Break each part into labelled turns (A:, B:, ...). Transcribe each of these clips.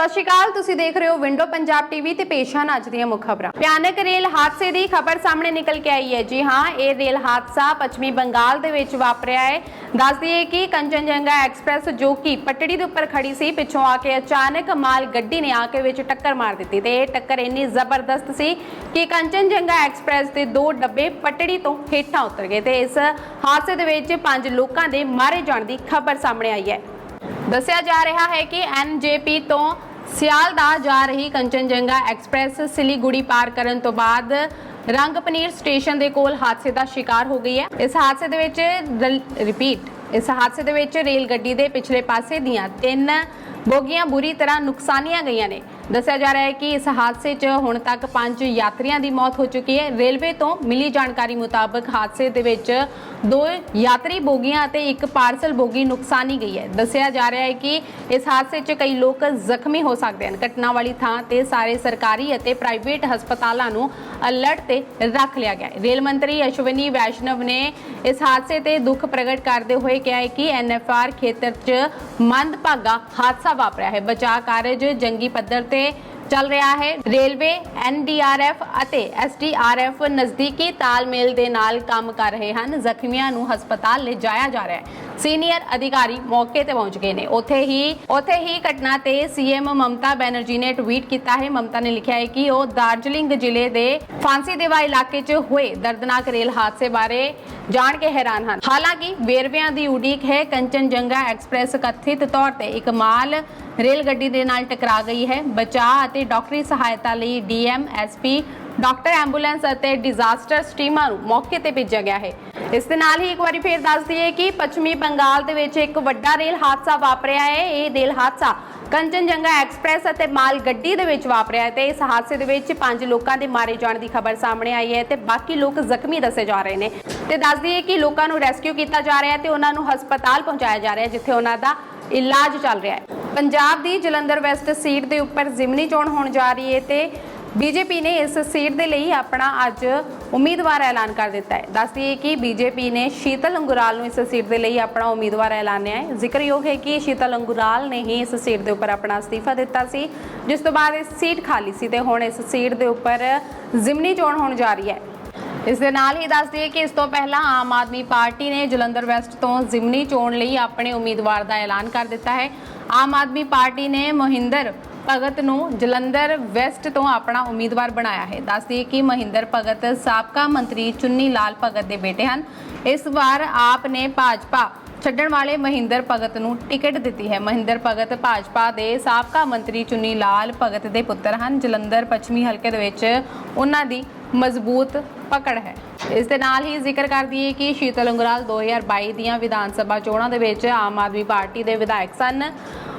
A: ਸਤਿ ਸ਼੍ਰੀ ਅਕਾਲ, ਤੁਸੀਂ ਦੇਖ ਰਹੇ ਹੋ ਵਿੰਡੋ ਪੰਜਾਬ ਟੀਵੀ ਤੇ ਪੇਸ਼ ਹਨ ਅੱਜ ਦੀਆਂ ਮੁੱਖ ਖਬਰਾਂ। ਭਿਆਨਕ ਰੇਲ ਹਾਦਸੇ ਦੀ ਖਬਰ ਸਾਹਮਣੇ ਨਿਕਲ ਕੇ ਆਈ ਹੈ। ਜੀ ਹਾਂ, ਇਹ ਰੇਲ ਹਾਦਸਾ ਪੱਛਮੀ ਬੰਗਾਲ ਦੇ ਵਿੱਚ ਵਾਪਰਿਆ ਹੈ। ਦੱਸ ਦਈਏ ਕਿ ਕੰਚਨਜੰਗਾ ਐਕਸਪ੍ਰੈਸ ਜੋ ਕਿ ਪਟੜੀ ਦੇ ਉੱਪਰ ਖੜੀ ਸੀ, ਪਿੱਛੋਂ ਆ ਕੇ ਅਚਾਨਕ ਮਾਲ ਗੱਡੀ ਨੇ ਆ ਕੇ ਵਿੱਚ ਟੱਕਰ ਮਾਰ ਦਿੱਤੀ ਤੇ ਇਹ ਟੱਕਰ ਇੰਨੀ ਜ਼ਬਰਦਸਤ ਸੀ ਕਿ ਕੰਚਨਜੰਗਾ ਐਕਸਪ੍ਰੈਸ ਦੇ ਦੋ ਡੱਬੇ ਪਟੜੀ ਤੋਂ ਹੇਠਾਂ ਉਤਰ ਗਏ ਤੇ ਇਸ ਹਾਦਸੇ ਦੇ ਵਿੱਚ ਪੰਜ ਲੋਕਾਂ ਦੇ ਮਾਰੇ ਜਾਣ ਦੀ ਖਬਰ ਸਾਹਮਣੇ ਆਈ ਹੈ। ਦੱਸਿਆ ਜਾ ਰਿਹਾ ਹੈ ਕਿ ਐਨਜੇਪੀ ਤੋਂ ਸਿਆਲਦਾ ਜਾ ਰਹੀ ਕੰਚਨਜੰਗਾ ਐਕਸਪ੍ਰੈਸ ਸਿਲੀਗੁੜੀ ਪਾਰ ਕਰਨ ਤੋਂ ਬਾਅਦ ਰੰਗ ਪਨੀਰ ਸਟੇਸ਼ਨ ਦੇ ਕੋਲ ਹਾਦਸੇ ਦਾ ਸ਼ਿਕਾਰ ਹੋ ਗਈ ਹੈ। ਇਸ ਹਾਦਸੇ ਦੇ ਵਿੱਚ ਰਿਪੀਟ ਇਸ ਹਾਦਸੇ ਦੇ ਵਿੱਚ ਰੇਲ ਗੱਡੀ ਦੇ ਪਿਛਲੇ ਪਾਸੇ ਦੀਆਂ ਤਿੰਨ ਬੋਗੀਆਂ ਬੁਰੀ ਤਰ੍ਹਾਂ ਨੁਕਸਾਨੀਆਂ ਗਈਆਂ ਨੇ। ਦੱਸਿਆ ਜਾ ਰਿਹਾ ਹੈ ਕਿ ਇਸ ਹਾਦਸੇ 'ਚ ਹੁਣ ਤੱਕ ਪੰਜ ਯਾਤਰੀਆਂ ਦੀ ਮੌਤ ਹੋ ਚੁੱਕੀ ਹੈ। ਰੇਲਵੇ ਤੋਂ ਮਿਲੀ ਜਾਣਕਾਰੀ ਮੁਤਾਬਕ ਹਾਦਸੇ ਦੇ ਵਿੱਚ ਦੋ ਯਾਤਰੀ ਬੋਗੀਆਂ ਅਤੇ ਇੱਕ ਪਾਰਸਲ ਬੋਗੀ ਨੁਕਸਾਨੀ ਗਈ ਹੈ। ਦੱਸਿਆ ਜਾ ਰਿਹਾ ਹੈ ਕਿ ਇਸ ਹਾਦਸੇ 'ਚ ਕਈ ਲੋਕ ਜ਼ਖਮੀ ਹੋ ਸਕਦੇ ਹਨ। ਘਟਨਾ ਵਾਲੀ ਥਾਂ ਤੇ ਸਾਰੇ ਸਰਕਾਰੀ ਅਤੇ ਪ੍ਰਾਈਵੇਟ ਹਸਪਤਾਲਾਂ ਨੂੰ ਅਲਰਟ ਤੇ ਰੱਖ ਲਿਆ ਗਿਆ ਹੈ। ਰੇਲ ਮੰਤਰੀ ਅਸ਼ਵਨੀ ਵੈਸ਼ਨਵ ਨੇ ਇਸ ਹਾਦਸੇ ਤੇ ਦੁੱਖ ਪ੍ਰਗਟ ਕਰਦੇ ਹੋਏ ਕਿਹਾ ਹੈ ਕਿ ਐਨਐਫਆਰ ਖੇਤਰ 'ਚ ਮੰਦਭਾਗਾ ਹਾਦਸਾ ਵਾਪਰਿਆ ਹੈ। ਬਚਾਅ ਕਾਰਜ ਜੰਗੀ ਪੱਧਰ ਤੇ ਚੱਲ ਰਿਹਾ ਹੈ। ਰੇਲਵੇ ਐਨਡੀਆਰਐਫ ਅਤੇ ਐਸਡੀਆਰਐਫ ਨਜ਼ਦੀਕੀ ਤਾਲਮੇਲ ਦੇ ਨਾਲ ਕੰਮ ਕਰ ਰਹੇ ਹਨ। ਜ਼ਖਮੀਆਂ ਨੂੰ ਹਸਪਤਾਲ ਲਿਜਾਇਆ ਜਾ ਰਿਹਾ ਹੈ। ਸੀਨੀਅਰ ਅਧਿਕਾਰੀ ਮੌਕੇ ਤੇ ਪਹੁੰਚ ਗਏ ਨੇ। ਉੱਥੇ ਹੀ ਉੱਥੇ ਹੀ ਘਟਨਾ ਤੇ ਸੀਐਮ ਮਮਤਾ ਬੈਨਰਜੀ ਨੇ ਟਵੀਟ ਕੀਤਾ ਹੈ। ਮਮਤਾ ਨੇ ਲਿਖਿਆ ਹੈ ਕਿ ਉਹ ਦਾਰਜਲਿੰਗ ਜ਼ਿਲ੍ਹੇ ਦੇ ਫਾਂਸੀ ਦੇਵਾ ਇਲਾਕੇ 'ਚ ਹੋਏ ਦਰਦਨਾਕ ਰੇਲ ਹਾਦਸੇ ਬਾਰੇ ਜਾਣ ਕੇ ਹੈਰਾਨ ਹਨ। ਹਾਲਾਂਕਿ ਵੇਰਵਿਆਂ ਦੀ ਉਡੀਕ ਹੈ। ਕੰਚਨਜੰਗਾ ਐਕਸਪ੍ਰੈਸ ਕਥਿਤ ਤੌਰ ਤੇ ਇੱਕ ਮਾਲ ਰੇਲ ਗੱਡੀ ਦੇ ਨਾਲ ਟਕਰਾ ਗਈ ਹੈ। ਬਚਾਅ ਅਤੇ ਡਾਕਟਰੀ ਸਹਾਇਤਾ ਲਈ ਡੀਐਮ ਐਸਪੀ ਡਾਕਟਰ ਐਂਬੂਲੈਂਸ ਅਤੇ ਡਿਜ਼ਾਸਟਰ ਟੀਮਾਂ ਨੂੰ ਮੌਕੇ ਤੇ ਭੇਜਿਆ ਗਿਆ ਹੈ। ਇਸ ਦੇ ਨਾਲ ਹੀ ਇੱਕ ਵਾਰੀ ਫੇਰ ਦੱਸ ਦਈਏ ਕਿ ਪੱਛਮੀ ਬੰਗਾਲ ਦੇ ਵਿੱਚ ਇੱਕ ਵੱਡਾ ਰੇਲ ਹਾਦਸਾ ਵਾਪਰਿਆ ਹੈ। ਇਹ ਰੇਲ ਹਾਦਸਾ ਕੰਚਨਜੰਗਾ ਐਕਸਪ੍ਰੈਸ ਅਤੇ ਮਾਲ ਗੱਡੀ ਦੇ ਵਿੱਚ ਵਾਪਰਿਆ ਹੈ ਤੇ ਇਸ ਹਾਦਸੇ ਦੇ ਵਿੱਚ ਪੰਜ ਲੋਕਾਂ ਦੇ ਮਾਰੇ ਜਾਣ ਦੀ ਖਬਰ ਸਾਹਮਣੇ ਆਈ ਹੈ ਤੇ ਬਾਕੀ ਲੋਕ ਜ਼ਖਮੀ ਦੱਸੇ ਜਾ ਰਹੇ ਨੇ। ਤੇ ਦੱਸ ਦਈਏ ਕਿ ਲੋਕਾਂ ਨੂੰ ਰੈਸਕਿਊ ਕੀਤਾ ਜਾ ਰਿਹਾ ਹੈ ਤੇ ਉਹਨਾਂ ਨੂੰ ਹਸਪਤਾਲ ਪਹੁੰਚਾਇਆ ਜਾ ਰਿਹਾ ਹੈ, ਜਿੱਥੇ ਉਹਨਾਂ ਦਾ ਇਲਾਜ ਚੱਲ ਰਿਹਾ ਹੈ। ਪੰਜਾਬ ਦੀ ਜਲੰਧਰ ਵੈਸਟ ਸੀਟ ਦੇ ਉੱਪਰ ਜ਼ਿਮਨੀ ਚੋਣ ਹੋਣ ਜਾ ਰਹੀ ਹੈ ਤੇ ਬੀਜੇਪੀ ਨੇ ਇਸ ਸੀਟ ਦੇ ਲਈ ਆਪਣਾ ਅੱਜ ਉਮੀਦਵਾਰ ਐਲਾਨ ਕਰ ਦਿੱਤਾ ਹੈ। ਦੱਸ ਦਈਏ ਕਿ ਬੀਜੇਪੀ ਨੇ ਸ਼ੀਤਲ ਅੰਗੁਰਾਲ ਨੂੰ ਇਸ ਸੀਟ ਦੇ ਲਈ ਆਪਣਾ ਉਮੀਦਵਾਰ ਐਲਾਨਿਆ ਹੈ। ਜ਼ਿਕਰਯੋਗ ਹੈ ਕਿ ਸ਼ੀਤਲ ਅੰਗੁਰਾਲ ਨੇ ਹੀ ਇਸ ਸੀਟ ਦੇ ਉੱਪਰ ਆਪਣਾ ਅਸਤੀਫਾ ਦਿੱਤਾ ਸੀ, ਜਿਸ ਤੋਂ ਬਾਅਦ ਇਹ ਸੀਟ ਖਾਲੀ ਸੀ ਤੇ ਹੁਣ ਇਸ ਸੀਟ ਦੇ ਉੱਪਰ ਜ਼ਿਮਨੀ ਚੋਣ ਹੋਣ ਜਾ ਰਹੀ ਹੈ। ਇਸ ਦੇ ਨਾਲ ਹੀ ਦੱਸ ਦਈਏ ਕਿ ਇਸ ਤੋਂ ਪਹਿਲਾਂ ਆਮ ਆਦਮੀ ਪਾਰਟੀ ਨੇ ਜਲੰਧਰ ਵੈਸਟ ਤੋਂ ਜ਼ਿਮਨੀ ਚੋਣ ਲਈ ਆਪਣੇ ਉਮੀਦਵਾਰ ਦਾ ਐਲਾਨ ਕਰ ਦਿੱਤਾ ਹੈ। ਆਮ ਆਦਮੀ ਪਾਰਟੀ ਨੇ ਮੋਹਿੰਦਰ ਭਗਤ ਨੂੰ ਜਲੰਧਰ ਵੈਸਟ ਤੋਂ ਆਪਣਾ ਉਮੀਦਵਾਰ ਬਣਾਇਆ ਹੈ। ਦੱਸ ਕਿ ਮਹਿੰਦਰ ਭਗਤ ਸਾਬਕਾ ਮੰਤਰੀ ਚੁੰਨੀ ਲਾਲ ਭਗਤ ਦੇ ਬੇਟੇ ਹਨ। ਇਸ ਵਾਰ ਆਪ ਨੇ ਭਾਜਪਾ ਛੱਡਣ ਵਾਲੇ ਮਹਿੰਦਰ ਭਗਤ ਨੂੰ ਟਿਕਟ ਦਿੱਤੀ ਹੈ। ਮਹਿੰਦਰ ਭਗਤ ਭਾਜਪਾ ਦੇ ਸਾਬਕਾ ਮੰਤਰੀ ਚੁੰਨੀ ਲਾਲ ਭਗਤ ਦੇ ਪੁੱਤਰ ਹਨ। ਜਲੰਧਰ ਪੱਛਮੀ ਹਲਕੇ ਦੇ ਵਿੱਚ ਉਹਨਾਂ ਦੀ ਮਜ਼ਬੂਤ ਪਕੜ ਹੈ। ਇਸ ਦੇ ਨਾਲ ਹੀ ਜ਼ਿਕਰ ਕਰ ਦਈਏ ਕਿ ਸ਼ੀਤਲ ਅੰਗਰਾਲ 2022 ਦੀਆਂ ਵਿਧਾਨ ਸਭਾ ਚੋਣਾਂ ਦੇ ਵਿੱਚ ਆਮ ਆਦਮੀ ਪਾਰਟੀ ਦੇ ਵਿਧਾਇਕ ਸਨ।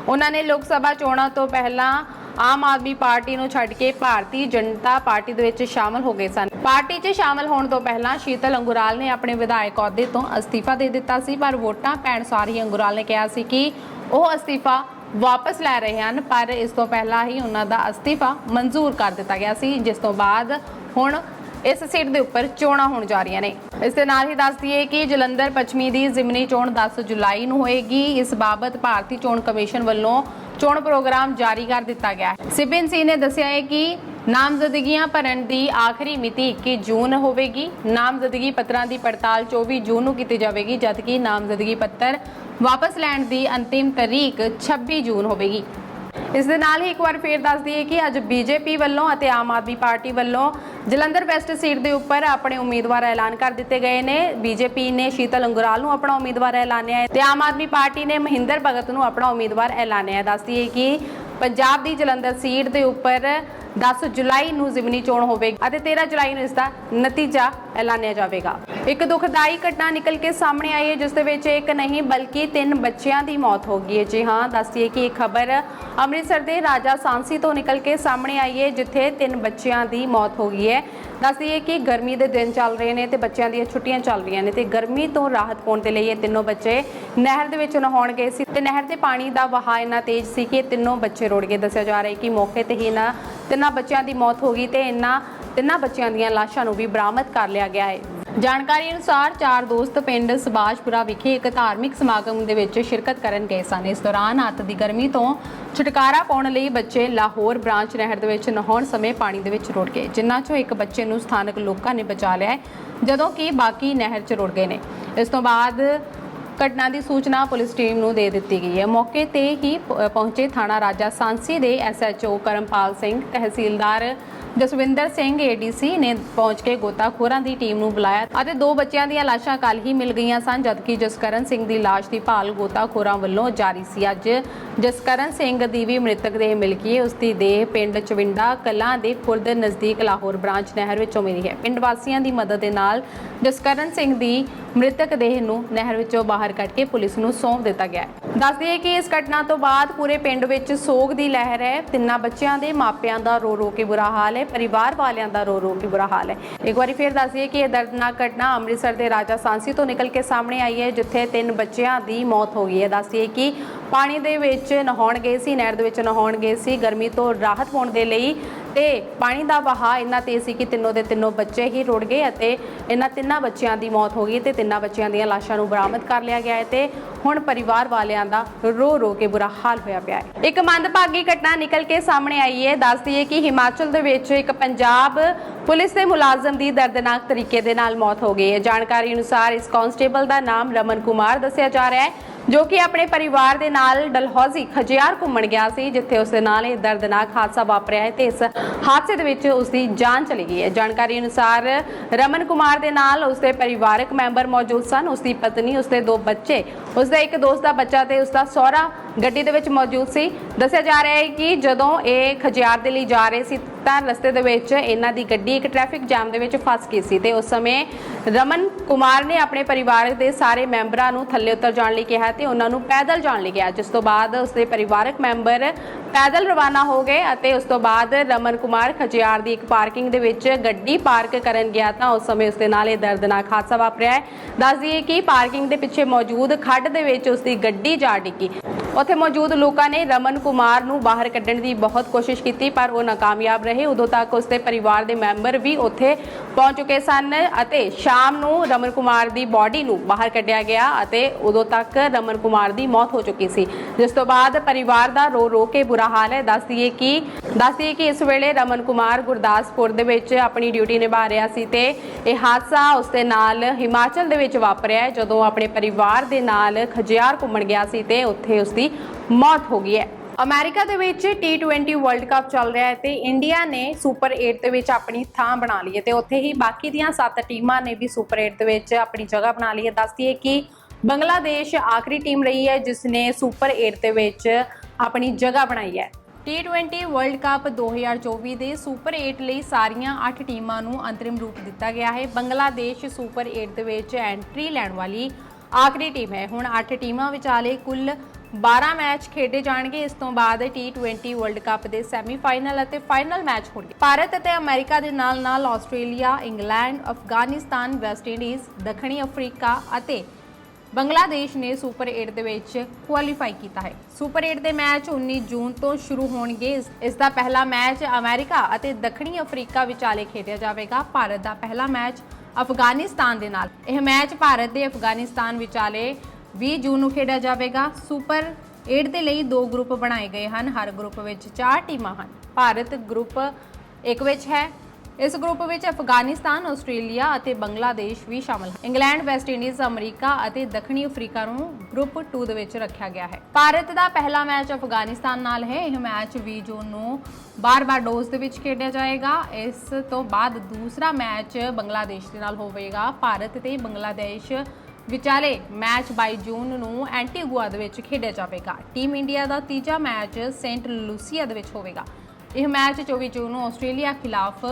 A: ਉਹਨਾਂ ਨੇ ਲੋਕ ਸਭਾ ਚੋਣਾਂ ਤੋਂ ਪਹਿਲਾਂ ਆਮ ਆਦਮੀ ਪਾਰਟੀ ਨੂੰ ਛੱਡ ਕੇ ਭਾਰਤੀ ਜਨਤਾ ਪਾਰਟੀ ਦੇ ਵਿੱਚ ਸ਼ਾਮਲ ਹੋ ਗਏ ਸਨ। ਪਾਰਟੀ 'ਚ ਸ਼ਾਮਲ ਹੋਣ ਤੋਂ ਪਹਿਲਾਂ ਸ਼ੀਤਲ ਅੰਗੁਰਾਲ ਨੇ ਆਪਣੇ ਵਿਧਾਇਕ ਅਹੁਦੇ ਤੋਂ ਅਸਤੀਫਾ ਦੇ ਦਿੱਤਾ ਸੀ, ਪਰ ਵੋਟਾਂ ਪੈਣ ਸਾਰ ਹੀ ਅੰਗੁਰਾਲ ਨੇ ਕਿਹਾ ਸੀ ਕਿ ਉਹ ਅਸਤੀਫਾ ਵਾਪਸ ਲੈ ਰਹੇ ਹਨ, ਪਰ ਇਸ ਤੋਂ ਪਹਿਲਾਂ ਹੀ ਉਹਨਾਂ ਦਾ ਅਸਤੀਫਾ ਮਨਜ਼ੂਰ ਕਰ ਦਿੱਤਾ ਗਿਆ ਸੀ, ਜਿਸ ਤੋਂ ਬਾਅਦ ਹੁਣ ਇਸ ਸੀਟ ਦੇ ਉੱਪਰ ਚੋਣਾਂ ਹੋਣ ਜਾ ਰਹੀਆਂ ਨੇ। ਇਸ ਦੇ ਨਾਲ ਹੀ ਦੱਸ ਦਈਏ ਕਿ ਜਲੰਧਰ ਪੱਛਮੀ ਦੀ ਜ਼ਿਮਨੀ ਚੋਣ 10 ਜੁਲਾਈ ਨੂੰ ਹੋਏਗੀ। ਇਸ ਬਾਬਤ ਭਾਰਤੀ ਚੋਣ ਕਮਿਸ਼ਨ ਵੱਲੋਂ ਚੋਣ ਪ੍ਰੋਗਰਾਮ ਜਾਰੀ ਕਰ ਦਿੱਤਾ ਗਿਆ ਹੈ। ਸਿਬਿਨ ਸਿੰਘ ਨੇ ਦੱਸਿਆ ਹੈ ਕਿ ਨਾਮਜ਼ਦਗੀਆਂ ਭਰਨ ਦੀ ਆਖਰੀ ਮਿਤੀ 21 ਜੂਨ ਹੋਵੇਗੀ। ਨਾਮਜ਼ਦਗੀ ਪੱਤਰਾਂ ਦੀ ਪੜਤਾਲ 24 ਜੂਨ ਨੂੰ ਕੀਤੀ ਜਾਵੇਗੀ, ਜਦਕਿ ਨਾਮਜ਼ਦਗੀ ਪੱਤਰ ਵਾਪਸ ਲੈਣ ਦੀ ਅੰਤਿਮ ਤਾਰੀਖ 26 ਜੂਨ ਹੋਵੇਗੀ। ਇਸ ਦੇ ਨਾਲ ਹੀ ਇੱਕ ਵਾਰ ਫੇਰ ਦੱਸ ਦਈਏ ਕਿ ਅੱਜ ਬੀਜੇਪੀ ਵੱਲੋਂ ਅਤੇ ਆਮ ਆਦਮੀ ਪਾਰਟੀ ਵੱਲੋਂ ਜਲੰਧਰ ਵੈਸਟ ਸੀਟ ਦੇ ਉੱਪਰ ਆਪਣੇ ਉਮੀਦਵਾਰ ਐਲਾਨ ਕਰ ਦਿੱਤੇ ਗਏ ਨੇ। ਬੀਜੇਪੀ ਨੇ ਸ਼ੀਤਲ ਅੰਗਰਾਲ ਨੂੰ ਆਪਣਾ ਉਮੀਦਵਾਰ ਐਲਾਨਿਆ ਹੈ। ਤੇ ਆਮ ਆਦਮੀ ਪਾਰਟੀ ਨੇ ਮਹਿੰਦਰ ਭਗਤ ਨੂੰ ਆਪਣਾ ਉਮੀਦਵਾਰ ਐਲਾਨਿਆ ਹੈ। ਕਿ ਪੰਜਾਬ ਦੀ ਜਲੰਧਰ ਸੀਟ ਦੇ ਉੱਪਰ 10 ਜੁਲਾਈ ਨੂੰ ਜ਼ਿਮਨੀ ਚੋਣ ਹੋਵੇਗੀ ਅਤੇ 13 ਜੁਲਾਈ ਨੂੰ ਇਸ ਦਾ ਨਤੀਜਾ ਐਲਾਨਿਆ ਜਾਵੇਗਾ। ਇੱਕ ਦੁਖਦਾਈ ਘਟਨਾ ਨਿਕਲ ਕੇ ਸਾਹਮਣੇ ਆਈ ਹੈ, ਜਿਸ ਦੇ ਵਿੱਚ ਇੱਕ ਨਹੀਂ ਬਲਕਿ ਤਿੰਨ ਬੱਚਿਆਂ ਦੀ ਮੌਤ ਹੋ ਗਈ ਹੈ। ਜੀ ਹਾਂ, ਦੱਸਦੀਏ ਕਿ ਇਹ ਖਬਰ ਅੰਮ੍ਰਿਤਸਰ ਦੇ ਰਾਜਾ ਸਾਂਸੀ ਤੋਂ ਨਿਕਲ ਕੇ ਸਾਹਮਣੇ ਆਈ ਹੈ, ਜਿੱਥੇ ਤਿੰਨ ਬੱਚਿਆਂ ਦੀ ਮੌਤ ਹੋ ਗਈ ਹੈ। ਦੱਸਦੀਏ ਕਿ ਗਰਮੀ ਦੇ ਦਿਨ ਚੱਲ ਰਹੇ ਨੇ ਤੇ ਬੱਚਿਆਂ ਦੀਆਂ ਛੁੱਟੀਆਂ ਚੱਲ ਰਹੀਆਂ ਨੇ ਤੇ ਗਰਮੀ ਤੋਂ ਰਾਹਤ ਪਾਉਣ ਦੇ ਲਈ ਇਹ ਤਿੰਨੋਂ ਬੱਚੇ ਨਹਿਰ ਦੇ ਵਿੱਚ ਨਹਾਉਣ ਗਏ ਸੀ ਤੇ ਨਹਿਰ ਦੇ ਪਾਣੀ ਦਾ ਵਹਾਅ ਇੰਨਾ ਤੇਜ਼ ਸੀ ਕਿ ਇਹ ਤਿੰਨੋਂ ਬੱਚੇ ਰੁੜ ਗਏ। ਦੱਸਿਆ ਜਾ ਰਿਹਾ ਹੈ ਕਿ ਮੌਕੇ ਤੇ ਹੀ ਨਾ ਤਿੰਨਾਂ ਬੱਚਿਆਂ ਦੀ ਮੌਤ ਹੋ ਗਈ ਤੇ ਇਹਨਾਂ ਤਿੰਨਾਂ ਬੱਚਿਆਂ ਦੀਆਂ ਲਾਸ਼ਾਂ ਨੂੰ ਵੀ ਬਰਾਮਦ ਕਰ ਲਿਆ ਗਿਆ ਹੈ। ਜਾਣਕਾਰੀ ਅਨੁਸਾਰ ਚਾਰ ਦੋਸਤ ਪਿੰਡ ਸੁਭਾਸ਼ਪੁਰਾ ਵਿਖੇ ਇੱਕ ਧਾਰਮਿਕ ਸਮਾਗਮ ਦੇ ਵਿੱਚ ਸ਼ਿਰਕਤ ਕਰਨ ਗਏ ਸਨ। ਇਸ ਦੌਰਾਨ ਅੱਤ ਦੀ ਗਰਮੀ ਤੋਂ ਛੁਟਕਾਰਾ ਪਾਉਣ ਲਈ ਬੱਚੇ ਲਾਹੌਰ ਬ੍ਰਾਂਚ ਨਹਿਰ ਦੇ ਵਿੱਚ ਨਹਾਉਣ ਸਮੇਂ ਪਾਣੀ ਦੇ ਵਿੱਚ ਰੁੜ ਗਏ ਜਿਨ੍ਹਾਂ ਚੋਂ ਇੱਕ ਬੱਚੇ ਨੂੰ ਸਥਾਨਕ ਲੋਕਾਂ ਨੇ ਬਚਾ ਲਿਆ ਹੈ, ਜਦੋਂ ਕਿ ਬਾਕੀ ਨਹਿਰ 'ਚ ਰੁੜ ਗਏ ਨੇ। ਇਸ ਤੋਂ ਬਾਅਦ ਘਟਨਾ ਦੀ ਸੂਚਨਾ ਪੁਲਿਸ ਟੀਮ ਨੂੰ ਦੇ ਦਿੱਤੀ ਗਈ ਹੈ। ਮੌਕੇ ਤੇ ਹੀ ਪਹੁੰਚੇ ਥਾਣਾ ਰਾਜਾ ਸਾਂਸੀ ਦੇ ਐਸਐਚਓ ਕਰਮਪਾਲ ਸਿੰਘ, ਤਹਿਸੀਲਦਾਰ ਜਸਵਿੰਦਰ ਸਿੰਘ ਏਡੀਸੀ ਨੇ ਪਹੁੰਚ ਕੇ ਗੋਤਾਖੋਰਾਂ ਦੀ ਟੀਮ ਨੂੰ ਬੁਲਾਇਆ ਅਤੇ ਦੋ ਬੱਚਿਆਂ ਦੀਆਂ ਲਾਸ਼ਾਂ ਕੱਲ ਹੀ ਮਿਲ ਗਈਆਂ ਸਨ, ਜਦਕਿ ਜਸਕਰਨ ਸਿੰਘ ਦੀ ਲਾਸ਼ ਦੀ ਭਾਲ ਗੋਤਾਖੋਰਾਂ ਵੱਲੋਂ ਜਾਰੀ ਸੀ। ਅੱਜ ਜਸਕਰਨ ਸਿੰਘ ਦੀ ਵੀ ਮ੍ਰਿਤਕ ਦੇਹ ਮਿਲ ਗਈ ਹੈ। ਉਸ ਦੀ ਦੇਹ ਪਿੰਡ ਚਵਿੰਡਾ ਕਲਾਂ ਦੇ ਖੁਰਦ ਨਜ਼ਦੀਕ ਲਾਹੌਰ ਬ੍ਰਾਂਚ ਨਹਿਰ ਵਿੱਚੋਂ ਮਿਲੀ ਹੈ। ਪਿੰਡ ਵਾਸੀਆਂ ਦੀ ਮਦਦ ਦੇ ਨਾਲ ਜਸਕਰਨ ਸਿੰਘ ਦੀ ਮ੍ਰਿਤਕ ਦੇਹ ਨੂੰ ਨਹਿਰ ਵਿੱਚੋਂ ਬਾਹਰ ਕੱਢ ਕੇ ਪੁਲਿਸ ਨੂੰ ਸੌਂਪ ਦਿੱਤਾ ਗਿਆ ਹੈ। ਦੱਸ ਦਈਏ ਕਿ ਇਸ ਘਟਨਾ ਤੋਂ ਬਾਅਦ ਪੂਰੇ ਪਿੰਡ ਵਿੱਚ ਸੋਗ ਦੀ ਲਹਿਰ ਹੈ। ਤਿੰਨਾਂ ਬੱਚਿਆਂ ਦੇ ਮਾਪਿਆਂ ਦਾ ਰੋ ਰੋ ਕੇ ਬੁਰਾ ਹਾਲ ਹੈ। ਪਰਿਵਾਰ ਵਾਲਿਆਂ ਦਾ ਰੋ ਰੋ ਕੇ ਬੁਰਾ ਹਾਲ ਹੈ। ਇੱਕ ਵਾਰੀ ਫਿਰ ਦੱਸ ਦਈਏ ਕਿ ਇਹ ਦਰਦਨਾਕ ਘਟਨਾ ਅੰਮ੍ਰਿਤਸਰ ਦੇ ਰਾਜਾ ਸਾਂਸੀ ਤੋਂ ਨਿਕਲ ਕੇ ਸਾਹਮਣੇ ਆਈ ਹੈ, ਜਿੱਥੇ ਤਿੰਨ ਬੱਚਿਆਂ ਦੀ ਮੌਤ ਹੋ ਗਈ ਹੈ। ਦੱਸ ਦਈਏ ਕਿ ਪਾਣੀ ਦੇ ਵਿੱਚ ਨਹਾਉਣ ਗਏ ਸੀ, ਨਹਿਰ ਦੇ ਵਿੱਚ ਨਹਾਉਣ ਗਏ ਸੀ। ਗਰਮੀ ਤੋਂ ਰਾਹਤ ਪਾਉਣ ਦੇ ਲਈ ਤੇ ਪਾਣੀ ਦਾ ਵਹਾਅ ਇੰਨਾ ਤੇਜ਼ ਸੀ ਕਿ ਤਿੰਨੋਂ ਦੇ ਤਿੰਨੋਂ ਬੱਚੇ ਹੀ ਰੁੜ ਗਏ ਅਤੇ ਇਹਨਾਂ ਤਿੰਨਾਂ ਬੱਚਿਆਂ ਦੀ ਮੌਤ ਹੋ ਗਈ ਤੇ ਤਿੰਨਾਂ ਬੱਚਿਆਂ ਦੀਆਂ ਲਾਸ਼ਾਂ ਨੂੰ ਬਰਾਮਦ ਕਰ ਲਿਆ ਗਿਆ ਹੈ ਤੇ ਹੁਣ ਪਰਿਵਾਰ ਵਾਲਿਆਂ ਦਾ ਰੋ ਰੋ ਕੇ ਬੁਰਾ ਹਾਲ ਹੋਇਆ ਪਿਆ ਹੈ। ਇੱਕ ਮੰਦਭਾਗੀ ਘਟਨਾ ਨਿਕਲ ਕੇ ਸਾਹਮਣੇ ਆਈ ਹੈ। ਦੱਸ ਦਈਏ ਕਿ ਹਿਮਾਚਲ ਦੇ ਵਿੱਚ ਇੱਕ ਪੰਜਾਬ ਪੁਲਿਸ ਦੇ ਮੁਲਾਜ਼ਮ ਦੀ ਦਰਦਨਾਕ ਤਰੀਕੇ ਦੇ ਨਾਲ ਮੌਤ ਹੋ ਗਈ ਹੈ। ਜਾਣਕਾਰੀ ਅਨੁਸਾਰ ਇਸ ਕਾਂਸਟੇਬਲ ਦਾ ਨਾਮ ਰਮਨ ਕੁਮਾਰ ਦੱਸਿਆ ਜਾ ਰਿਹਾ ਹੈ, ਜੋ ਕਿ ਆਪਣੇ ਪਰਿਵਾਰ ਦੇ ਨਾਲ ਡਲਹੌਜ਼ੀ ਖਜਿਆਰ ਘੁੰਮਣ ਗਿਆ ਸੀ, ਜਿੱਥੇ ਉਸ ਦੇ ਨਾਲ ਇਹ ਦਰਦਨਾਕ ਹਾਦਸਾ ਵਾਪਰਿਆ ਹੈ ਤੇ ਇਸ ਹਾਦਸੇ ਦੇ ਵਿੱਚ ਉਸ ਦੀ ਜਾਨ ਚਲੀ ਗਈ ਹੈ। ਜਾਣਕਾਰੀ ਅਨੁਸਾਰ ਰਮਨ ਕੁਮਾਰ ਦੇ ਨਾਲ ਉਸ ਦੇ ਪਰਿਵਾਰਕ ਮੈਂਬਰ ਮੌਜੂਦ ਸਨ। ਉਸ ਦੀ ਪਤਨੀ ਉਸ ਦੇ ਦੋ ਬੱਚੇ ਉਸ ਦਾ ਇੱਕ ਦੋਸਤ ਦਾ ਬੱਚਾ ਤੇ ਉਸ ਦਾ ਸਹੁਰਾ ਗੱਡੀ ਦੇ ਵਿੱਚ ਮੌਜੂਦ ਸੀ। ਦੱਸਿਆ ਜਾ ਰਿਹਾ ਹੈ ਕਿ ਜਦੋਂ ਇਹ ਖਜਿਆਰ ਦੇ ਲਈ ਜਾ ਰਹੇ ਸੀ ਤਾਂ ਰਸਤੇ ਦੇ ਵਿੱਚ ਇਹਨਾਂ ਦੀ ਗੱਡੀ ਇੱਕ ਟ੍ਰੈਫਿਕ ਜਾਮ ਦੇ ਵਿੱਚ ਫਸ ਗਈ ਸੀ ਤੇ ਉਸ ਸਮੇਂ ਰਮਨ ਕੁਮਾਰ ਨੇ ਆਪਣੇ ਪਰਿਵਾਰ ਦੇ ਸਾਰੇ ਮੈਂਬਰਾਂ ਨੂੰ ਥੱਲੇ ਉਤਰ ਜਾਣ ਲਈ ਕਿਹਾ ਤੇ ਉਹਨਾਂ ਨੂੰ ਪੈਦਲ ਜਾਣ ਲਈ ਕਿਹਾ। ਜਿਸ ਤੋਂ ਬਾਅਦ ਉਸਦੇ ਪਰਿਵਾਰਕ ਮੈਂਬਰ ਪੈਦਲ ਰਵਾਨਾ ਹੋ ਗਏ ਅਤੇ ਉਸ ਤੋਂ ਬਾਅਦ ਰਮਨ ਕੁਮਾਰ ਖਜਿਆਰ ਦੀ ਇੱਕ ਪਾਰਕਿੰਗ ਦੇ ਵਿੱਚ ਗੱਡੀ ਪਾਰਕ ਕਰਨ ਗਿਆ ਤਾਂ ਉਸ ਸਮੇਂ ਉਸਦੇ ਨਾਲ ਇਹ ਦਰਦਨਾਕ ਹਾਦਸਾ ਵਾਪਰਿਆ ਹੈ। ਦੱਸ ਦਈਏ ਕਿ ਪਾਰਕਿੰਗ ਦੇ ਪਿੱਛੇ ਮੌਜੂਦ ਖੱਡ ਦੇ ਵਿੱਚ ਉਸਦੀ ਗੱਡੀ ਜਾ ਡਿੱਗੀ। ਉੱਥੇ ਮੌਜੂਦ ਲੋਕਾਂ ਨੇ ਰਮਨ ਕੁਮਾਰ ਨੂੰ ਬਾਹਰ ਕੱਢਣ ਦੀ ਬਹੁਤ ਕੋਸ਼ਿਸ਼ ਕੀਤੀ, ਪਰ ਉਹ ਨਾਕਾਮਯਾਬ ਰਹੇ। ਉਦੋਂ ਤੱਕ ਉਸਦੇ ਪਰਿਵਾਰ ਦੇ ਮੈਂਬਰ ਵੀ ਉੱਥੇ ਪਹੁੰਚ ਚੁੱਕੇ ਸਨ ਅਤੇ ਸ਼ਾਮ ਨੂੰ ਰਮਨ ਕੁਮਾਰ ਦੀ ਬਾਡੀ ਨੂੰ ਬਾਹਰ ਕੱਢਿਆ ਗਿਆ ਅਤੇ ਉਦੋਂ ਤੱਕ ਰਮਨ ਕੁਮਾਰ ਦੀ ਮੌਤ ਹੋ ਚੁੱਕੀ ਸੀ। ਜਿਸ ਤੋਂ ਬਾਅਦ ਪਰਿਵਾਰ ਦਾ ਰੋ ਰੋ ਕੇ ਬੁਰਾ ਹਾਲ ਹੈ। ਦੱਸ ਦਈਏ ਕਿ, ਦੱਸ ਦਈਏ ਕਿ ਇਸ ਵੇਲੇ ਰਮਨ ਕੁਮਾਰ ਗੁਰਦਾਸਪੁਰ ਦੇ ਵਿੱਚ ਆਪਣੀ ਡਿਊਟੀ ਨਿਭਾ ਰਿਹਾ ਸੀ ਤੇ ਇਹ ਹਾਦਸਾ ਉਸ ਦੇ ਨਾਲ ਹਿਮਾਚਲ ਦੇ ਵਿੱਚ ਵਾਪਰਿਆ ਜਦੋਂ ਆਪਣੇ ਪਰਿਵਾਰ ਦੇ ਨਾਲ ਖਜਿਆਰ ਘੁੰਮਣ ਗਿਆ ਸੀ ਤੇ ਉੱਥੇ ਉਸ ਦੀ ਮੌਤ ਹੋ ਗਈ ਹੈ। ਅਮਰੀਕਾ ਦੇ ਵਿੱਚ T20 ਵਰਲਡ ਕੱਪ ਚੱਲ ਰਿਹਾ ਹੈ ਤੇ ਇੰਡੀਆ ਨੇ ਸੁਪਰ 8 ਦੇ ਵਿੱਚ ਆਪਣੀ ਥਾਂ ਬਣਾ ਲਈ ਹੈ ਤੇ ਉੱਥੇ ਹੀ ਬਾਕੀ ਦੀਆਂ 7 ਟੀਮਾਂ ਨੇ ਵੀ ਸੁਪਰ 8 ਦੇ ਵਿੱਚ ਆਪਣੀ ਜਗ੍ਹਾ ਬਣਾ ਲਈ ਹੈ। ਦੱਸਦੀ ਹੈ ਕਿ ਬੰਗਲਾਦੇਸ਼ ਆਖਰੀ ਟੀਮ ਰਹੀ ਹੈ ਜਿਸ ਨੇ ਸੁਪਰ 8 ਦੇ ਵਿੱਚ ਆਪਣੀ ਜਗ੍ਹਾ ਬਣਾਈ ਹੈ। T20 ਵਰਲਡ ਕੱਪ 2024 ਦੇ ਸੁਪਰ 8 ਲਈ ਸਾਰੀਆਂ 8 ਟੀਮਾਂ ਨੂੰ ਅੰਤਰਿਮ ਰੂਪ ਦਿੱਤਾ ਗਿਆ ਹੈ। ਬੰਗਲਾਦੇਸ਼ ਸੁਪਰ 8 ਦੇ ਵਿੱਚ ਐਂਟਰੀ ਲੈਣ ਵਾਲੀ ਆਖਰੀ ਟੀਮ ਹੈ। ਹੁਣ 8 ਟੀਮਾਂ ਵਿਚਾਲੇ ਕੁੱਲ 12 ਮੈਚ ਖੇਡੇ ਜਾਣਗੇ ਇਸ ਤੋਂ ਬਾਅਦ T20 ਵਰਲਡ ਕੱਪ ਦੇ ਸੈਮੀਫਾਈਨਲ ਅਤੇ ਫਾਈਨਲ ਮੈਚ ਹੋਣਗੇ। ਭਾਰਤ ਅਤੇ ਅਮਰੀਕਾ ਦੇ ਨਾਲ-ਨਾਲ Australia, England, Afghanistan, West Indies, ਦੱਖਣੀ ਅਫਰੀਕਾ ਅਤੇ ਬੰਗਲਾਦੇਸ਼ ਨੇ ਸੁਪਰ 8 ਦੇ ਵਿੱਚ ਕੁਆਲੀਫਾਈ ਕੀਤਾ ਹੈ। ਸੁਪਰ 8 ਦੇ ਮੈਚ 19 ਜੂਨ ਤੋਂ ਸ਼ੁਰੂ ਹੋਣਗੇ। ਇਸ- ਦਾ ਪਹਿਲਾ ਮੈਚ ਅਮਰੀਕਾ ਅਤੇ ਦੱਖਣੀ ਅਫਰੀਕਾ ਵਿਚਾਲੇ ਖੇਡਿਆ ਜਾਵੇਗਾ। ਭਾਰਤ ਦਾ ਪਹਿਲਾ ਮੈਚ ਅਫਗਾਨਿਸਤਾਨ ਦੇ ਨਾਲ। ਇਹ ਮੈਚ ਭਾਰਤ ਦੇ ਅਫਗਾਨਿਸਤਾਨ ਵਿਚਾਲੇ 20 ਜੂਨ ਨੂੰ ਖੇਡਿਆ ਜਾਵੇਗਾ ਸੁਪਰ 8 ਦੇ ਲਈ ਦੋ ਗਰੁੱਪ ਬਣਾਏ ਗਏ ਹਨ ਹਰ ਗਰੁੱਪ ਵਿੱਚ 4 ਟੀਮਾਂ ਹਨ ਭਾਰਤ ਗਰੁੱਪ 1 ਵਿੱਚ ਹੈ ਇਸ ਗਰੁੱਪ ਵਿੱਚ ਅਫਗਾਨਿਸਤਾਨ, ਆਸਟ੍ਰੇਲੀਆ ਅਤੇ ਬੰਗਲਾਦੇਸ਼ ਵੀ ਸ਼ਾਮਲ ਹਨ। ਇੰਗਲੈਂਡ, ਵੈਸਟ ਇੰਡੀਜ਼, ਅਮਰੀਕਾ ਅਤੇ ਦੱਖਣੀ ਅਫਰੀਕਾ ਨੂੰ ਗਰੁੱਪ 2 ਦੇ ਵਿੱਚ ਰੱਖਿਆ ਗਿਆ ਹੈ। ਭਾਰਤ ਦਾ ਪਹਿਲਾ ਮੈਚ ਅਫਗਾਨਿਸਤਾਨ ਨਾਲ ਹੈ। ਇਹ ਮੈਚ 20 ਜੂਨ ਨੂੰ ਬਾਰਬਾਡੋਸ ਦੇ ਵਿੱਚ ਖੇਡਿਆ ਜਾਏਗਾ। ਇਸ ਤੋਂ ਬਾਅਦ ਦੂਸਰਾ ਮੈਚ ਬੰਗਲਾਦੇਸ਼ ਦੇ ਨਾਲ ਹੋਵੇਗਾ। ਭਾਰਤ ਤੇ ਬੰਗਲਾਦੇਸ਼ ਵਿਚਾਲੇ ਮੈਚ 22 ਜੂਨ ਨੂੰ ਐਂਟੀਗੁਆ ਦੇ ਵਿੱਚ ਖੇਡਿਆ ਜਾਵੇਗਾ। ਟੀਮ ਇੰਡੀਆ ਦਾ ਤੀਜਾ ਮੈਚ ਸੇਂਟ ਲੂਸੀਆ ਦੇ ਵਿੱਚ ਹੋਵੇਗਾ। ਇਹ ਮੈਚ 24 ਜੂਨ ਨੂੰ ਆਸਟ੍ਰੇਲੀਆ ਖਿਲਾਫ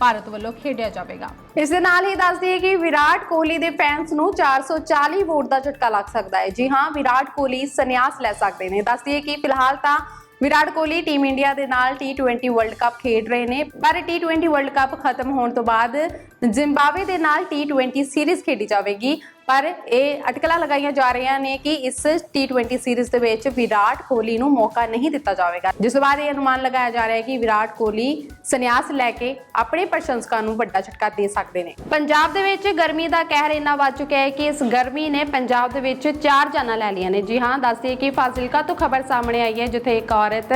A: ਭਾਰਤ ਵੱਲੋਂ ਖੇਡਿਆ ਜਾਵੇਗਾ ਇਸ ਦੇ ਨਾਲ ਹੀ ਦੱਸ ਦਈਏ ਕਿ ਵਿਰਾਟ ਕੋਹਲੀ ਦੇ ਫੈਨਸ ਨੂੰ 440 ਵੋਟ ਦਾ ਝਟਕਾ ਲੱਗ ਸਕਦਾ ਹੈ ਜੀ ਹਾਂ, ਵਿਰਾਟ ਕੋਹਲੀ ਸੰਨਿਆਸ ਲੈ ਸਕਦੇ ਨੇ ਦੱਸ ਦਈਏ ਕਿ ਫਿਲਹਾਲ ਤਾਂ ਵਿਰਾਟ ਕੋਹਲੀ ਟੀਮ ਇੰਡੀਆ ਦੇ ਨਾਲ T20 ਵਰਲਡ ਕੱਪ ਖੇਡ ਰਹੇ ਨੇ, ਪਰ T20 ਵਰਲਡ ਕੱਪ ਖਤਮ ਹੋਣ ਤੋਂ ਬਾਅਦ ਜ਼ਿੰਬਾਬਵੇ ਦੇ ਨਾਲ T20 ਸੀਰੀਜ਼ ਖੇਡੀ ਜਾਵੇਗੀ ਪਰ ਇਹ ਅਟਕਲਾਂ ਲਗਾਈਆਂ ਜਾ ਰਹੀਆਂ ਨੇ ਕਿ ਇਸ T20 ਸੀਰੀਜ਼ ਦੇ ਵਿੱਚ ਵਿਰਾਟ ਕੋਹਲੀ ਨੂੰ ਮੌਕਾ ਨਹੀਂ ਦਿੱਤਾ ਜਾਵੇਗਾ। ਜਿਸ ਤੋਂ ਬਾਅਦ ਇਹ ਅਨੁਮਾਨ ਲਗਾਇਆ ਜਾ ਰਿਹਾ ਹੈ ਕਿ ਵਿਰਾਟ ਕੋਹਲੀ ਸੰਨਿਆਸ ਲੈ ਕੇ ਆਪਣੇ ਪ੍ਰਸ਼ੰਸਕਾਂ ਨੂੰ ਵੱਡਾ ਝਟਕਾ ਦੇ ਸਕਦੇ ਨੇ। ਪੰਜਾਬ ਦੇ ਵਿੱਚ ਗਰਮੀ ਦਾ ਕਹਿਰ ਇੰਨਾ ਵੱਧ ਚੁੱਕਿਆ ਹੈ ਕਿ ਇਸ ਗਰਮੀ ਨੇ ਪੰਜਾਬ ਦੇ ਵਿੱਚ ਚਾਰ ਜਾਨਾਂ ਲੈ ਲਈਆਂ ਨੇ। ਜੀ ਹਾਂ ਦੱਸਦੀ ਕਿ ਫਾਜ਼ਿਲਕਾ ਤੋਂ ਖਬਰ ਸਾਹਮਣੇ ਆਈ ਹੈ, ਜਿੱਥੇ ਇੱਕ ਔਰਤ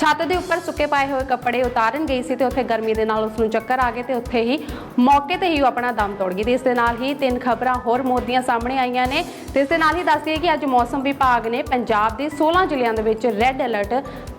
A: ਛੱਤ ਦੇ ਉੱਪਰ ਸੁੱਕੇ ਪਾਏ ਹੋਏ ਕੱਪੜੇ ਉਤਾਰਨ ਗਈ ਸੀ ਤੇ ਉੱਥੇ ਗਰਮੀ ਦੇ ਨਾਲ ਉਸ ਨੂੰ ਚੱਕਰ ਆ ਗਏ ਤੇ ਉੱਥੇ ਹੀ ਮੌਕੇ ਤੇ ਹੀ ਉਹ ਆਪਣਾ ਦਮ ਤੋੜ ਗਈ। ਤੇ ਇਸ ਦੇ ਨਾਲ ਹੀ ਤਿੰਨ ਖਬਰਾਂ ਹੋਰ ਮੌਤ ਦੀਆਂ ਸਾਹਮਣੇ ਆਈਆਂ ਨੇ। ਤੇ ਇਸ ਦੇ ਨਾਲ ਹੀ ਦੱਸਦੀ ਹੈ ਕਿ ਅੱਜ ਮੌਸਮ ਵਿਭਾਗ ਨੇ ਪੰਜਾਬ ਦੇ 16 ਜ਼ਿਲ੍ਹਿਆਂ ਦੇ ਵਿੱਚ ਰੈੱਡ ਅਲਰਟ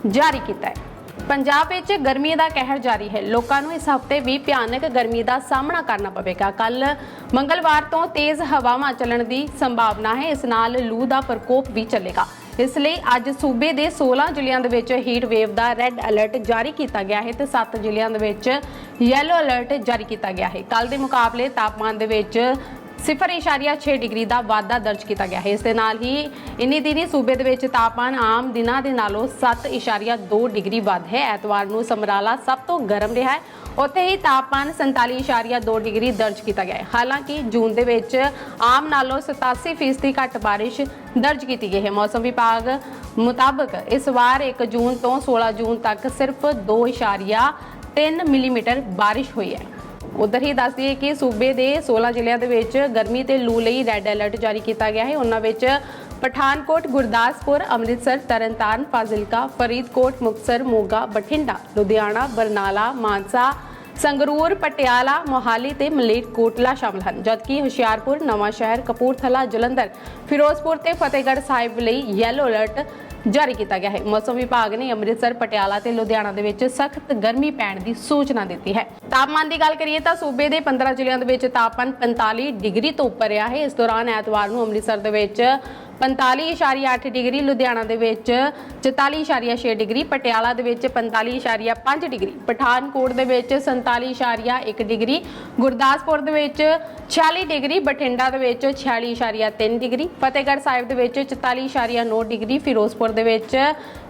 A: ਜਾਰੀ ਕੀਤਾ ਹੈ। ਪੰਜਾਬ ਵਿੱਚ ਗਰਮੀ ਦਾ ਕਹਿਰ ਜਾਰੀ ਹੈ। ਲੋਕਾਂ ਨੂੰ ਇਸ ਹਫ਼ਤੇ ਵੀ ਭਿਆਨਕ ਗਰਮੀ ਦਾ ਸਾਹਮਣਾ ਕਰਨਾ ਪਵੇਗਾ। ਕੱਲ ਮੰਗਲਵਾਰ ਤੋਂ ਤੇਜ਼ ਹਵਾਵਾਂ ਚੱਲਣ ਦੀ ਸੰਭਾਵਨਾ ਹੈ। ਇਸ ਨਾਲ ਲੂ ਦਾ ਪ੍ਰਕੋਪ ਵੀ ਚੱਲੇਗਾ। ਇਸ ਲਈ ਅੱਜ ਸੂਬੇ ਦੇ 16 ਜ਼ਿਲ੍ਹਿਆਂ ਦੇ ਵਿੱਚ ਹੀਟ ਵੇਵ ਦਾ ਰੈੱਡ ਅਲਰਟ ਜਾਰੀ ਕੀਤਾ ਗਿਆ ਹੈ ਤੇ 7 ਜ਼ਿਲ੍ਹਿਆਂ ਦੇ ਵਿੱਚ ਯੈਲੋ ਅਲਰਟ ਜਾਰੀ ਕੀਤਾ ਗਿਆ ਹੈ। ਕੱਲ ਦੇ ਮੁਕਾਬਲੇ ਤਾਪਮਾਨ ਦੇ ਵਿੱਚ 0.6 ਡਿਗਰੀ ਦਾ ਵਾਧਾ ਦਰਜ ਕੀਤਾ ਗਿਆ ਹੈ। ਇਸ ਦੇ ਨਾਲ ਹੀ ਇੰਨੀ ਦਿਨੀ ਸੂਬੇ ਦੇ ਵਿੱਚ ਤਾਪਮਾਨ ਆਮ ਦਿਨਾਂ ਦੇ ਨਾਲੋਂ 7.2 ਡਿਗਰੀ ਵੱਧ ਹੈ। ਐਤਵਾਰ ਨੂੰ ਸਮਰਾਲਾ ਸਭ ਤੋਂ ਗਰਮ ਰਿਹਾ ਹੈ। ਉੱਥੇ ਹੀ ਤਾਪਮਾਨ 47.2 ਡਿਗਰੀ ਦਰਜ ਕੀਤਾ ਗਿਆ ਹੈ। ਹਾਲਾਂਕਿ ਜੂਨ ਦੇ ਵਿੱਚ ਆਮ ਨਾਲੋਂ 87% ਘੱਟ ਬਾਰਿਸ਼ ਦਰਜ ਕੀਤੀ ਗਈ ਹੈ। ਮੌਸਮ ਵਿਭਾਗ ਮੁਤਾਬਕ ਇਸ ਵਾਰ 1 ਜੂਨ ਤੋਂ 16 ਜੂਨ ਤੱਕ ਸਿਰਫ 2.3 ਮਿਲੀਮੀਟਰ ਬਾਰਿਸ਼ ਹੋਈ ਹੈ। ਉਧਰ ਹੀ ਦੱਸ ਦਈਏ ਕਿ ਸੂਬੇ ਦੇ 16 ਜ਼ਿਲ੍ਹਿਆਂ ਦੇ ਵਿੱਚ ਗਰਮੀ ਤੇ ਲੂ ਲਈ ਰੈੱਡ ਅਲਰਟ ਜਾਰੀ ਕੀਤਾ ਗਿਆ ਹੈ। ਉਹਨਾਂ ਵਿੱਚ ਪਠਾਨਕੋਟ, ਗੁਰਦਾਸਪੁਰ, ਅੰਮ੍ਰਿਤਸਰ, ਤਰਨਤਾਰਨ, ਫਾਜ਼ਿਲਕਾ, ਫਰੀਦਕੋਟ, ਮੁਕਤਸਰ, ਮੋਗਾ, ਬਠਿੰਡਾ, ਲੁਧਿਆਣਾ, ਬਰਨਾਲਾ, ਮਾਨਸਾ ਸੰਗਰੂਰ, ਪਟਿਆਲਾ, ਮੋਹਾਲੀ ਤੇ ਮਲੇਰਕੋਟਲਾ ਸ਼ਾਮਲ ਹਨ, ਜਦਕਿ ਹੁਸ਼ਿਆਰਪੁਰ, ਨਵਾਂ ਸ਼ਹਿਰ, ਕਪੂਰਥਲਾ, ਜਲੰਧਰ, ਫਿਰੋਜ਼ਪੁਰ ਤੇ ਫਤਿਹਗੜ੍ਹ ਸਾਹਿਬ ਲਈ ਯੈਲੋ ਅਲਰਟ ਜਾਰੀ ਕੀਤਾ ਗਿਆ ਹੈ। ਮੌਸਮ ਵਿਭਾਗ ਨੇ ਅੰਮ੍ਰਿਤਸਰ, ਪਟਿਆਲਾ ਤੇ ਲੁਧਿਆਣਾ ਦੇ ਵਿੱਚ ਸਖਤ ਗਰਮੀ ਪੈਣ ਦੀ ਸੂਚਨਾ ਦਿੱਤੀ ਹੈ। ਤਾਪਮਾਨ ਦੀ ਗੱਲ ਕਰੀਏ ਤਾਂ ਸੂਬੇ ਦੇ 15 ਜ਼ਿਲ੍ਹਿਆਂ ਦੇ ਵਿੱਚ ਤਾਪਮਾਨ 45 ਡਿਗਰੀ ਤੋਂ ਉੱਪਰ ਰਿਹਾ ਹੈ। ਇਸ ਦੌਰਾਨ ਐਤਵਾਰ ਨੂੰ ਅੰਮ੍ਰਿਤਸਰ ਦੇ ਵਿੱਚ 45.8 ਡਿਗਰੀ, ਲੁਧਿਆਣਾ ਦੇ ਵਿੱਚ 44.6 ਡਿਗਰੀ, ਪਟਿਆਲਾ ਦੇ ਵਿੱਚ 45.5 ਡਿਗਰੀ, ਪਠਾਨਕੋਟ ਦੇ ਵਿੱਚ 47.1 ਡਿਗਰੀ, ਗੁਰਦਾਸਪੁਰ ਦੇ ਵਿੱਚ 46 ਡਿਗਰੀ, ਬਠਿੰਡਾ ਦੇ ਵਿੱਚ 46.3 ਡਿਗਰੀ, ਫਤਿਹਗੜ੍ਹ ਸਾਹਿਬ ਦੇ ਵਿੱਚ 44.9 ਡਿਗਰੀ, ਫਿਰੋਜ਼ਪੁਰ ਦੇ ਵਿੱਚ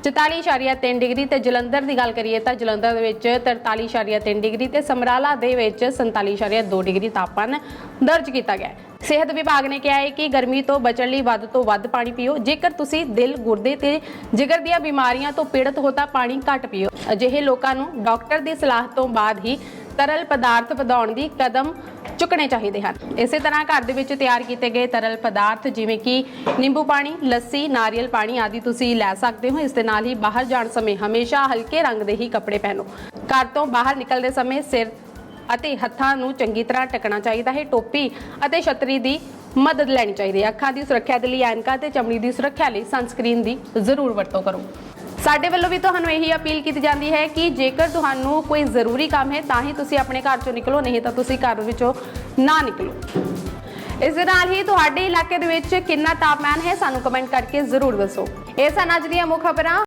A: 44.3 ਡਿਗਰੀ ਤੇ ਜਲੰਧਰ ਦੀ ਗੱਲ ਕਰੀਏ ਤਾਂ ਜਲੰਧਰ ਦੇ ਵਿੱਚ 43.3 ਡਿਗਰੀ ਤੇ ਸਮਰਾਲਾ ਦੇ ਵਿੱਚ 47.2 ਡਿਗਰੀ ਤਾਪਮਾਨ ਦਰਜ ਕੀਤਾ ਗਿਆ ਸਿਹਤ ਵਿਭਾਗ ਨੇ ਕਿਹਾ ਹੈ ਕਿ ਗਰਮੀ ਤੋਂ ਬਚਣ ਲਈ ਵੱਧ ਤੋਂ ਵੱਧ ਪਾਣੀ ਪੀਓ। ਜੇਕਰ ਤੁਸੀਂ ਦਿਲ ਗੁਰਦੇ ਤੇ ਜਿਗਰ ਦੀਆਂ ਬਿਮਾਰੀਆਂ ਤੋਂ ਪੀੜਤ ਹੋ ਤਾਂ ਪਾਣੀ ਘੱਟ ਪੀਓ। ਅਜਿਹੇ ਲੋਕਾਂ ਨੂੰ ਡਾਕਟਰ ਦੀ ਸਲਾਹ ਤੋਂ ਬਾਅਦ ਹੀ ਤਰਲ ਪਦਾਰਥ ਵਧਾਉਣ ਦੀ ਕਦਮ ਚੁੱਕਣੇ ਚਾਹੀਦੇ ਹਨ। ਇਸੇ ਤਰ੍ਹਾਂ ਘਰ ਦੇ ਵਿੱਚ ਤਿਆਰ ਕੀਤੇ ਗਏ ਤਰਲ ਪਦਾਰਥ ਜਿਵੇਂ ਕਿ ਨਿੰਬੂ ਪਾਣੀ, ਲੱਸੀ, ਨਾਰੀਅਲ ਪਾਣੀ ਆਦਿ ਤੁਸੀਂ ਲੈ ਸਕਦੇ ਹੋ। ਇਸ ਦੇ ਨਾਲ ਹੀ ਬਾਹਰ ਜਾਣ ਸਮੇਂ ਹਮੇਸ਼ਾ ਹਲਕੇ ਰੰਗ ਦੇ ਹੀ ਕੱਪੜੇ ਪਹਿਨੋ। ਘਰ ਤੋਂ ਬਾਹਰ ਨਿਕਲਦੇ ਸਮੇਂ ਸਿਰ ਅਤੇ ਹੱਥਾਂ ਨੂੰ ਚੰਗੀ ਤਰ੍ਹਾਂ ਢੱਕਣਾ ਚਾਹੀਦਾ ਹੈ। ਟੋਪੀ ਅਤੇ ਛਤਰੀ ਦੀ ਮਦਦ ਲੈਣੀ ਚਾਹੀਦੀ ਹੈ। ਅੱਖਾਂ ਦੀ ਸੁਰੱਖਿਆ ਦੇ ਲਈ ਐਨਕਾਂ ਤੇ ਚਮੜੀ ਦੀ ਸੁਰੱਖਿਆ ਲਈ ਸਨਸਕ੍ਰੀਨ ਦੀ ਜ਼ਰੂਰ ਵਰਤੋਂ ਕਰੋ। ਸਾਡੇ ਵੱਲੋਂ ਵੀ ਤੁਹਾਨੂੰ ਇਹੀ ਅਪੀਲ ਕੀਤੀ ਜਾਂਦੀ ਹੈ ਕਿ ਜੇਕਰ ਤੁਹਾਨੂੰ ਕੋਈ ਜ਼ਰੂਰੀ ਕੰਮ ਹੈ, ਤਾਂ ਹੀ ਤੁਸੀਂ ਆਪਣੇ ਘਰ ਚੋਂ ਨਿਕਲੋ, ਨਹੀਂ ਤਾਂ ਤੁਸੀਂ ਘਰ ਵਿੱਚੋਂ ਨਾ ਨਿਕਲੋ। ਇਸ ਦੇ ਨਾਲ ਹੀ ਤੁਹਾਡੇ ਇਲਾਕੇ ਦੇ ਵਿੱਚ ਕਿੰਨਾ ਤਾਪਮਾਨ ਹੈ, ਸਾਨੂੰ ਕਮੈਂਟ ਕਰਕੇ ਜ਼ਰੂਰ ਦੱਸੋ। ਇਹ ਸਨ ਅੱਜ ਦੀਆਂ ਮੁੱਖ ਖਬਰਾਂ।